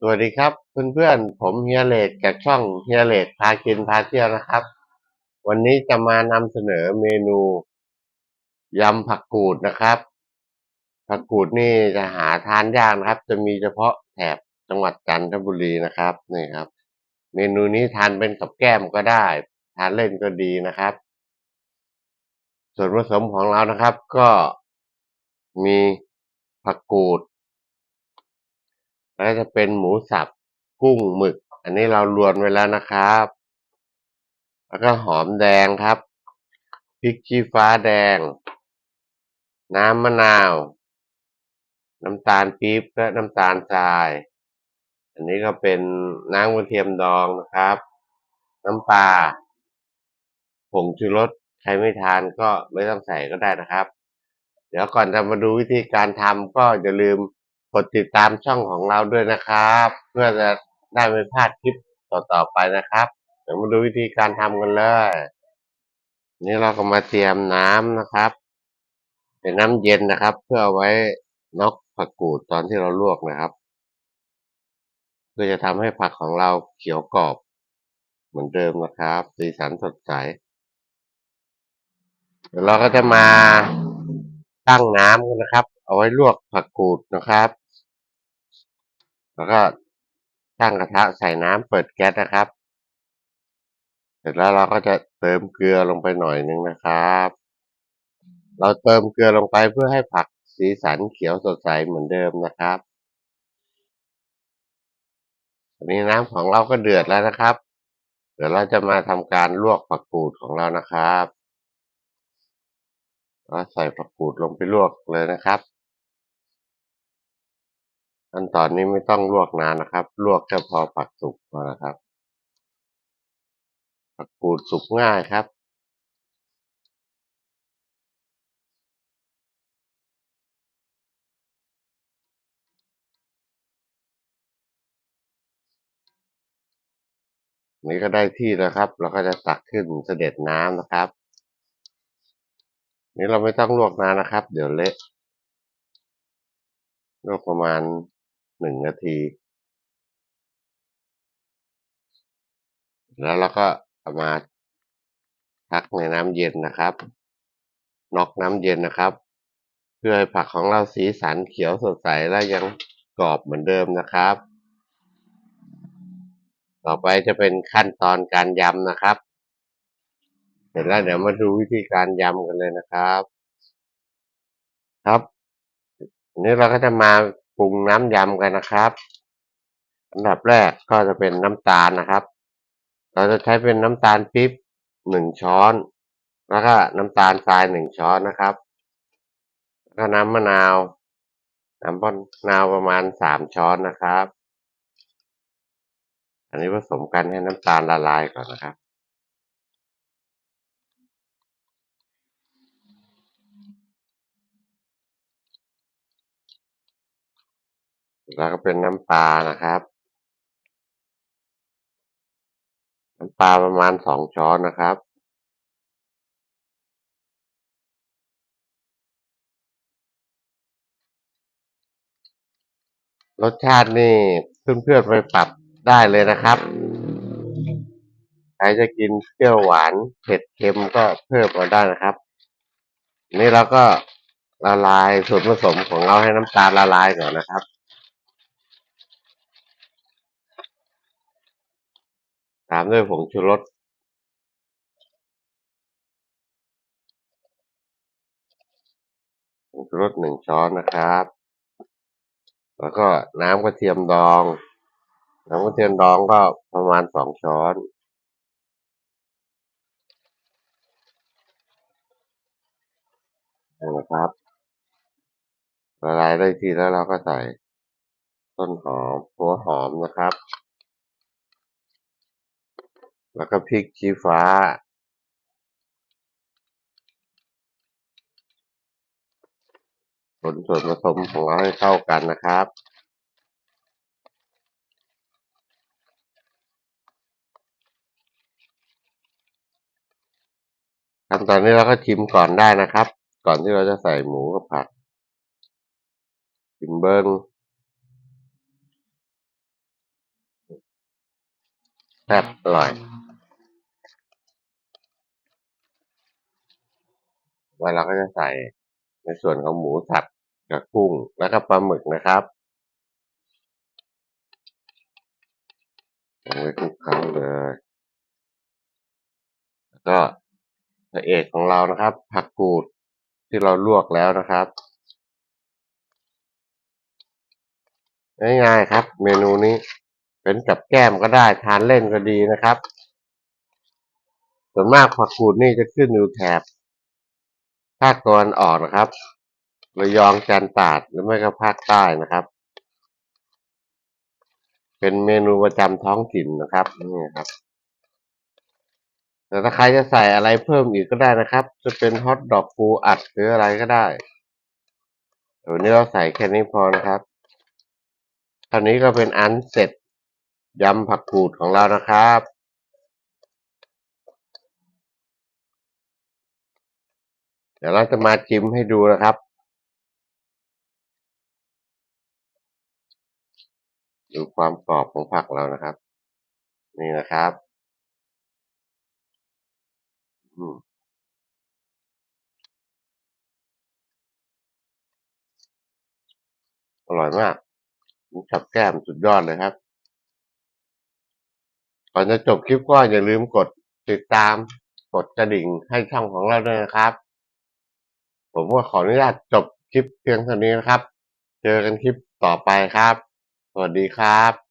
สวัสดีครับเพื่อนๆผมเฮียเลดจากช่องเฮียเลดพากินพาเที่ยวนะครับ วันนี้จะมานำเสนอเมนูยำผักกูดนะครับ ผักกูดนี่จะหาทานยากนะครับ จะมีเฉพาะแถบจังหวัดจันทบุรีนะครับนี่ครับ เมนูนี้ทานเป็นกับแก้มก็ได้ ทานเล่นก็ดีนะครับ ส่วนผสมของเรานะครับ ก็มีผักกูด แล้วจะเป็นหมูสับกุ้งหมึก อันนี้เรารวนไว้แล้วนะครับ แล้วก็หอมแดงครับพริกชี้ฟ้าแดง น้ำมะนาว น้ำตาลปี๊บและน้ำตาลทราย อันนี้ก็เป็นน้ำกระเทียมดองนะครับ น้ำปลาผงชูรสใครไม่ทานก็ไม่ต้องใส่ก็ได้นะครับ เดี๋ยวก่อนจะมาดูวิธีการทำก็อย่าลืม ดติดตามช่องของเราด้วยนะครับ เพื่อจะได้ไม่พลาดคลิปต่อๆไปนะครับ เดี๋ยวมาดูวิธีการทำกันเลย นี่เราก็มาเตรียมน้ำนะครับ เป็นน้ำเย็นนะครับ เพื่อเอาไว้นอกผักกูดตอนที่เราลวกนะครับเพื่อจะทำให้ผักของเราเขียวกรอบ เหมือนเดิมนะครับ สีสันสดใสเดี๋ยวเราก็จะมาตั้งน้ำกันนะครับ เอาไว้ลวกผักกูดนะครับ แล้วก็ตั้งกระทะใส่น้ำเปิดแก๊สนะครับ เสร็จแล้วเราก็จะเติมเกลือลงไปหน่อยนึงนะครับ เราเติมเกลือลงไปเพื่อให้ผักสีสันเขียวสดใสเหมือนเดิมนะครับอันนี้น้ำของเราก็เดือดแล้วนะครับ เดี๋ยวเราจะมาทำการลวกผักกูดของเรานะครับเราใส่ผักกูดลงไปลวกเลยนะครับ ขั้นตอนนี้ไม่ต้องลวกนานนะครับ ลวกแค่พอผักสุกพอนะครับ ผักกูดสุกง่ายครับ นี่ก็ได้ที่แล้วครับ เราก็จะตักขึ้นเสด็จน้ำนะครับ นี่เราไม่ต้องลวกนานนะครับ เดี๋ยวเละลวกประมาณ หนึ่งนาที แล้วเราก็เอามาพักในน้ำเย็นนะครับนอกน้ำเย็นนะครับ เพื่อให้ผักของเราสีสันเขียวสดใสและยังกรอบเหมือนเดิมนะครับ ต่อไปจะเป็นขั้นตอนการยำนะครับ เสร็จแล้วเดี๋ยวมาดูวิธีการยำกันเลยนะครับ ครับนนี้เราก็จะมา ปรุงน้ำยำกันนะครับอันดับแรกก็จะเป็นน้ำตาลนะครับ เราจะใช้เป็นน้ำตาลปี๊บหนึ่งช้อน แล้วก็น้ำตาลทรายหนึ่งช้อนนะครับแล้วก็น้ำมะนาวน้ำมะนาวประมาณสามช้อนนะครับ อันนี้ผสมกันให้น้ำตาลละลายก่อนนะครับ แล้วก็เป็นน้ำปลานะครับ น้ำปลาประมาณสองช้อนนะครับ รสชาตินี่เพื่อนๆไปปรับได้เลยนะครับใครจะกินเปรี้ยวหวานเผ็ดเค็มก็เพิ่มมาได้นะครับ นี่เราก็ละลายส่วนผสมของเราให้น้ำตาลละลายก่อนนะครับ ตามด้วยผงชูรสผงชูรสหนึ่งช้อนนะครับ แล้วก็น้ำกระเทียมดอง น้ำกระเทียมดองก็ประมาณสองช้อนนะครับละลายได้ทีแล้วเราก็ใส่ต้นหอมหัวหอมนะครับ แล้วก็พริกชี้ฟ้าคนส่วนผสมของเราให้เข้ากันนะครับขั้นตอนนี้เราก็ชิมก่อนได้นะครับ ก่อนที่เราจะใส่หมูกับผักชิมเบิ้งแซ่บอร่อย ว่าเราก็จะใส่ในส่วนของหมูสับกับกุ้งแล้วก็ปลาหมึกนะครับลงไปคลุกเคล้าเลยแล้วก็พระเอกของเรานะครับ ผักกูดที่เราลวกแล้วนะครับง่ายๆครับ เมนูนี้เป็นกับแก้มก็ได้ทานเล่นก็ดีนะครับ ส่วนมากผักกูดนี่จะขึ้นอยู่แถบ ภาคตะวันออกนะครับระยองจันตาดหรือไม่ก็ภาคใต้นะครับ เป็นเมนูประจำท้องถิ่นนะครับนี่ครับแต่ถ้าใครจะใส่อะไรเพิ่มอีกก็ได้นะครับ จะเป็นฮอทดอกปูอัดหรืออะไรก็ได้เดี๋ยวนี้เราใส่แค่นี้พอนะครับคราวนี้ก็เป็นอันเสร็จยำผักกูดของเรานะครับ เดี๋ยวเราจะมาจิ้มให้ดูนะครับ ดูความกรอบของผักเรานะครับ นี่นะครับอืมอร่อยมากกับแก้มสุดยอดเลยครับ ก่อนจะจบคลิปก็อย่าลืมกดติดตาม กดกระดิ่งให้ช่องของเราด้วยนะครับ ผมก็ขออนุญาตจบคลิปเพียงเท่านี้นะครับ เจอกันคลิปต่อไปครับ สวัสดีครับ